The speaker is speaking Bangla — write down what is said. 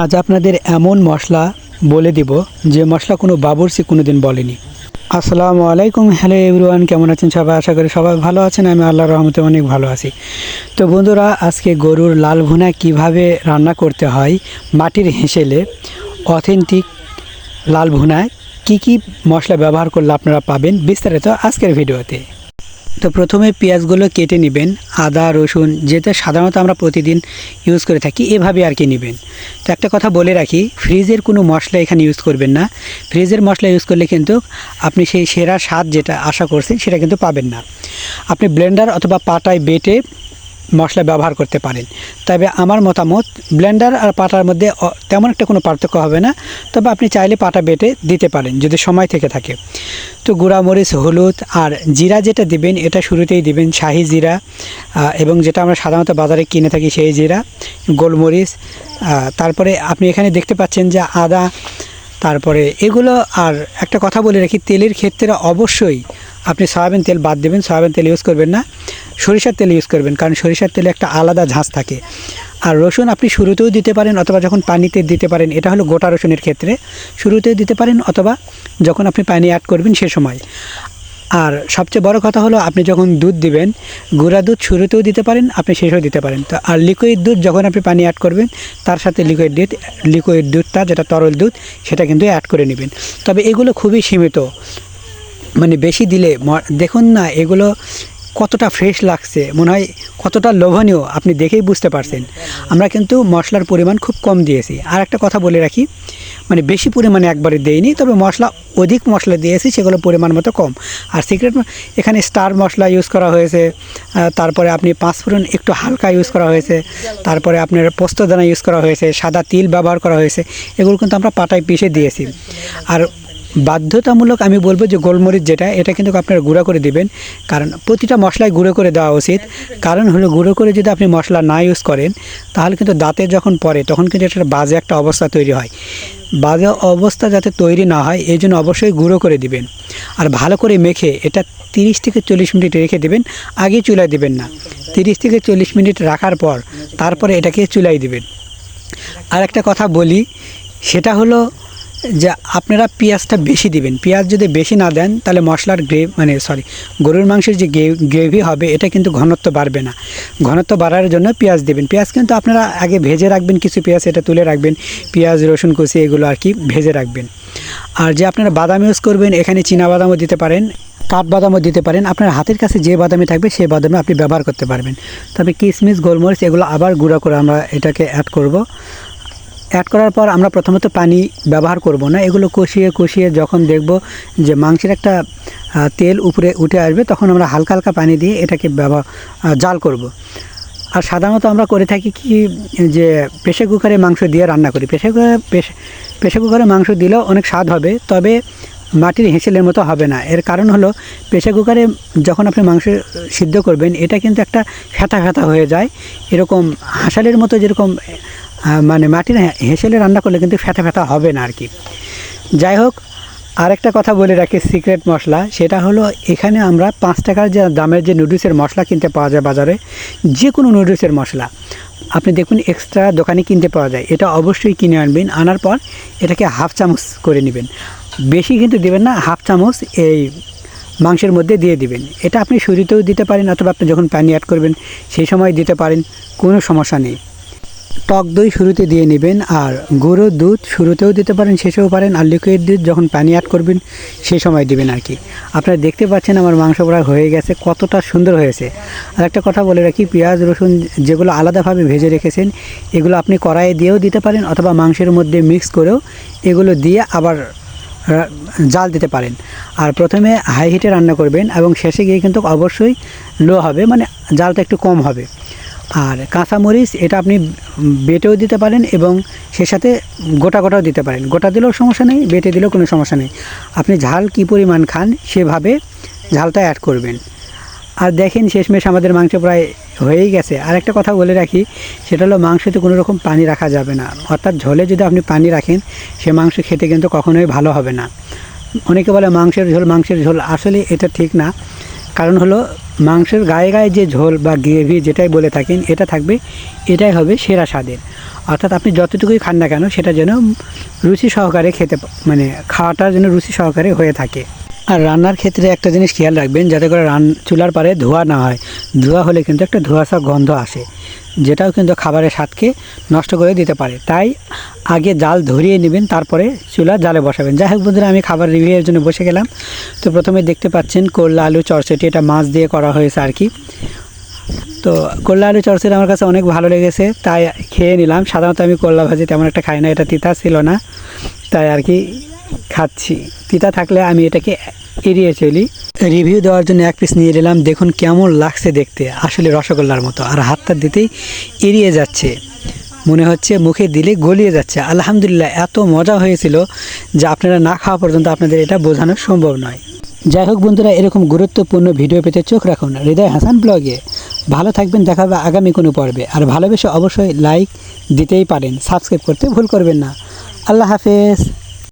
আজ আপনাদের এমন মশলা বলে দিব যে মশলা কোনো বাবরসি কোনো দিন বলেনি। আসসালামু আলাইকুম, হ্যালো এভরিওয়ান, কেমন আছেন সবাই? আশা করি সবাই ভালো আছেন, আমি আল্লাহ রহমতে অনেক ভালো আছি। তো বন্ধুরা, আজকে গরুর লাল ভুনা কীভাবে রান্না করতে হয়, মাটির হেঁসেলে অথেন্টিক লাল ভুনায় কী কী মশলা ব্যবহার করলে আপনারা পাবেন, বিস্তারিত আজকের ভিডিওতে। তো প্রথমে পেঁয়াজগুলো কেটে নেবেন, আদা, রসুন, যেটা সাধারণত আমরা প্রতিদিন ইউজ করে থাকি, এভাবে আর কি নেবেন। তো একটা কথা বলে রাখি, ফ্রিজের কোনো মশলা এখানে ইউজ করবেন না। ফ্রিজের মশলা ইউজ করলে কিন্তু আপনি সেই সেরা স্বাদ যেটা আশা করছেন সেটা কিন্তু পাবেন না। আপনি ব্লেন্ডার অথবা পাটায় বেটে মশলা ব্যবহার করতে পারেন। তবে আমার মতামত, ব্লেন্ডার আর পাটার মধ্যে তেমন একটা কোনো পার্থক্য হবে না। তবে আপনি চাইলে পাটা বেটে দিতে পারেন, যদি সময় থেকে থাকে। তো গুঁড়া মরিচ হলুদ আর জিরা যেটা দিবেন, এটা শুরুতেই দিবেন, শাহি জিরা এবং যেটা আমরা সাধারণত বাজারে কিনে থাকি সেই জিরা, গোলমরিচ তারপরে আপনি এখানে দেখতে পাচ্ছেন যে আদা তারপরে এগুলো আর একটা কথা বলে রাখি, তেলের ক্ষেত্রে অবশ্যই আপনি সয়াবিন তেল বাদ দেবেন, সয়াবিন তেল ইউজ করবেন না, সরিষার তেল ইউজ করবেন, কারণ সরিষার তেলে একটা আলাদা ঝাঁস থাকে। আর রসুন আপনি শুরুতেও দিতে পারেন অথবা যখন পানিতে দিতে পারেন, এটা হলো গোটা রসুনের ক্ষেত্রে, শুরুতেও দিতে পারেন অথবা যখন আপনি পানি অ্যাড করবেন সে সময়। আর সবচেয়ে বড় কথা হলো, আপনি যখন দুধ দিবেন, গুঁড়া দুধ শুরুতেও দিতে পারেন, আপনি শেষেও দিতে পারেন। তো আর লিকুইড দুধ যখন আপনি পানি অ্যাড করবেন, তার সাথে লিকুইড দুধ লিকুইড দুধটা, যেটা তরল দুধ, সেটা কিন্তু অ্যাড করে নেবেন। তবে এগুলো খুবই সীমিত। মানে বেশি দিলে দেখুন না, এগুলো কতটা ফ্রেশ লাগছে, মনে হয় কতটা লোভনীয়, আপনি দেখেই বুঝতে পারছেন। আমরা কিন্তু মশলার পরিমাণ খুব কম দিয়েছি। আর একটা কথা বলে রাখি মানে বেশি পরিমাণে একবারে দেইনি, তবে মশলা অধিক মশলা দিয়েছি, সেগুলো পরিমাণ মতো কম। আর সিক্রেট এখানে স্টার মশলা ইউজ করা হয়েছে তারপরে আপনি পাঁচফোড়ন একটু হালকা ইউজ করা হয়েছে, তারপরে আপনার পোস্তদানা ইউজ করা হয়েছে, সাদা তিল ব্যবহার করা হয়েছে, এগুলো কিন্তু আমরা পাটায় পিষে দিয়েছি। আর বাধ্যতামূলক আমি বলব যে গোলমরিচ যেটা, এটা কিন্তু আপনারা গুঁড়ো করে দিবেন। কারণ প্রতিটা মশলায় গুঁড়ো করে দেওয়া উচিত। কারণ হলো গুঁড়ো করে যদি আপনি মশলা না ইউজ করেন, তাহলে কিন্তু দাঁতে যখন পড়ে, তখন কিন্তু একটা বাজে একটা অবস্থা তৈরি হয়। বাজে অবস্থা যাতে তৈরি না হয়, এই জন্য অবশ্যই গুঁড়ো করে দিবেন। আর ভালো করে মেখে এটা তিরিশ থেকে চল্লিশ মিনিট রেখে দিবেন, আগে চুলায় দিবেন না। তিরিশ থেকে চল্লিশ মিনিট রাখার পর, তারপরে এটাকে চুলায় দিবেন। আর একটা কথা বলি, সেটা হলো যে আপনারা পেঁয়াজটা বেশি দিবেন। পেঁয়াজ যদি বেশি না দেন, তাহলে মশলার গ্রেভ মানে সরি গরুর মাংসের যে গ্রেভি হবে, এটা কিন্তু ঘনত্ব বাড়বে না। ঘনত্ব বাড়ার জন্য পেঁয়াজ দেবেন। পেঁয়াজ কিন্তু আপনারা আগে ভেজে রাখবেন কিছু পেঁয়াজ, এটা তুলে রাখবেন। পেঁয়াজ, রসুন কুচি, এগুলো আর কি ভেজে রাখবেন। আর যে আপনারা বাদাম ইউজ করবেন, এখানে বাদামও দিতে পারেন কাঠবাদামও দিতে পারেন। আপনার হাতের কাছে যে বাদামি থাকবে সেই বাদামে আপনি ব্যবহার করতে পারবেন। তবে কিশমিশ গোলমরিচ, এগুলো আবার গুঁড়া করে আমরা এটাকে অ্যাড করব। অ্যাড করার পর আমরা প্রথমত পানি ব্যবহার করব না। এগুলো কষিয়ে কষিয়ে যখন দেখব যে মাংসের একটা তেল উপরে উঠে আসবে, তখন আমরা হালকা হালকা পানি দিয়ে এটাকে ব্যবহার জাল করব। আর সাধারণত আমরা করে থাকি কি, যে প্রেশার কুকারে মাংস দিয়ে রান্না করি। প্রেশার কুকারে প্রেশার কুকারে মাংস দিলেও অনেক স্বাদ হবে, তবে মাটির হেঁচেলের মতো হবে না। এর কারণ হলো প্রেশার কুকারে যখন আপনি মাংস সিদ্ধ করবেন, এটা কিন্তু একটা ফ্যাতা ফ্যাতা হয়ে যায়। এরকম হাঁসালের মতো যেরকম মানে মাটির হেঁসেলে রান্না করলে কিন্তু ফ্যাতা ফ্যাতা হবে না আর কি। যাই হোক, আরেকটা কথা বলে রাখি সিক্রেট মশলা, সেটা হলো এখানে আমরা পাঁচ টাকার যে দামের যে নুডলসের মশলা কিনতে পাওয়া যায় বাজারে যে কোনো নুডলসের মশলা, আপনি দেখুন এক্সট্রা দোকানে কিনতে পাওয়া যায়, এটা অবশ্যই কিনে আনবেন, আনার পর এটাকে হাফ চামচ করে নেবেন। বেশি কিন্তু দেবেন না হাফ চামচ এই মাংসের মধ্যে দিয়ে দিবেন। এটা আপনি শুরুতেও দিতে পারেন, অথবা আপনি যখন পানি অ্যাড করবেন, সেই সময় দিতে পারেন, কোনো সমস্যা নেই। টক দই শুরুতে দিয়ে নেবেন আর গুঁড়ো দুধ শুরুতেও দিতে পারেন, শেষেও পারেন আর লিকুইড দুধ যখন পানি অ্যাড করবেন সেই সময় দিবেন আর কি। আপনারা দেখতে পাচ্ছেন আমার মাংস প্রায় হয়ে গেছে, কতটা সুন্দর হয়েছে। আর একটা কথা বলে রাখি, পেঁয়াজ, রসুন যেগুলো আলাদাভাবে ভেজে রেখেছেন, এগুলো আপনি কড়াইয়ে দিয়েও দিতে পারেন অথবা মাংসের মধ্যে মিক্স করেও এগুলো দিয়ে আবার জাল দিতে পারেন। আর প্রথমে হাই হিটে রান্না করবেন এবং শেষে গিয়ে কিন্তু অবশ্যই লো হবে মানে জালটা একটু কম হবে। আর কাঁচামরিচ এটা আপনি বেটেও দিতে পারেন এবং সে সাথে গোটা গোটাও দিতে পারেন। গোটা দিলেও সমস্যা নেই, বেটে দিলেও কোনো সমস্যা নেই। আপনি ঝাল কী পরিমাণ খান সেভাবে ঝালটা অ্যাড করবেন। আর দেখেন শেষমেশ আমাদের মাংস প্রায় হয়েই গেছে। আর একটা কথা বলে রাখি, সেটা হলো মাংসতে কোনো রকম পানি রাখা যাবে না। অর্থাৎ ঝোলে যদি আপনি পানি রাখেন, সে মাংস খেতে কিন্তু কখনোই ভালো হবে না। অনেকে বলে মাংসের ঝোল মাংসের ঝোল। আসলে এটা ঠিক না। কারণ হলো মাংসের গায়ে গায়ে যে ঝোল বা গ্রেভি যেটাই বলে থাকেন, এটা থাকবে, এটাই হবে সেরা স্বাদের। অর্থাৎ আপনি যতটুকুই খান না কেন, সেটা যেন রুচি সহকারে খেতে মানে খাওয়াটা যেন রুচি সহকারে হয়ে থাকে। আর রান্নার ক্ষেত্রে একটা জিনিস খেয়াল রাখবেন, যাতে করে রান চুলার পারে ধোয়া না হয়। ধোয়া হলে কিন্তু একটা ধোঁয়াশা গন্ধ আসে, যেটাও কিন্তু খাবারের স্বাদকে নষ্ট করে দিতে পারে। তাই আগে জাল ধরিয়ে নেবেন, তারপরে চুলা জালে বসাবেন। যাই হোক বন্ধুরা, আমি খাবার রিভিউয়ের জন্য বসে গেলাম। তো প্রথমে দেখতে পাচ্ছেন করলা, আলু, চরচটি, এটা মাছ দিয়ে করা হয়েছে আর কি। তো করলা, আলু, চরচটি আমার কাছে অনেক ভালো লেগেছে, তাই খেয়ে নিলাম। সাধারণত আমি করলা ভাজি তেমন একটা খাই না, এটা তিতা ছিল না। তাই আর কি খাচ্ছি। তিতা থাকলে আমি এটাকে এড়িয়ে চলি। রিভিউ দেওয়ার জন্য এক পিস নিয়ে নিলাম দেখুন কেমন লাগছে দেখতে। আসলে রসগোল্লার মতো। আর হাতটা দিতেই এড়িয়ে যাচ্ছে। মনে হচ্ছে মুখে দিলে গলিয়ে যাচ্ছে। আলহামদুলিল্লাহ, এত মজা হয়েছিল যে আপনারা না খাওয়া পর্যন্ত আপনাদের এটা বোঝানো সম্ভব নয়। যাই হোক বন্ধুরা, এরকম গুরুত্বপূর্ণ ভিডিও পেতে চোখ রাখুন। হৃদয় হাসান ব্লগে। ভালো থাকবেন, দেখা হবে আগামী কোনো পর্বে। আর ভালোবেসে অবশ্যই লাইক দিতেই পারেন। সাবস্ক্রাইব করতে ভুল করবেন না। আল্লাহ হাফেজ।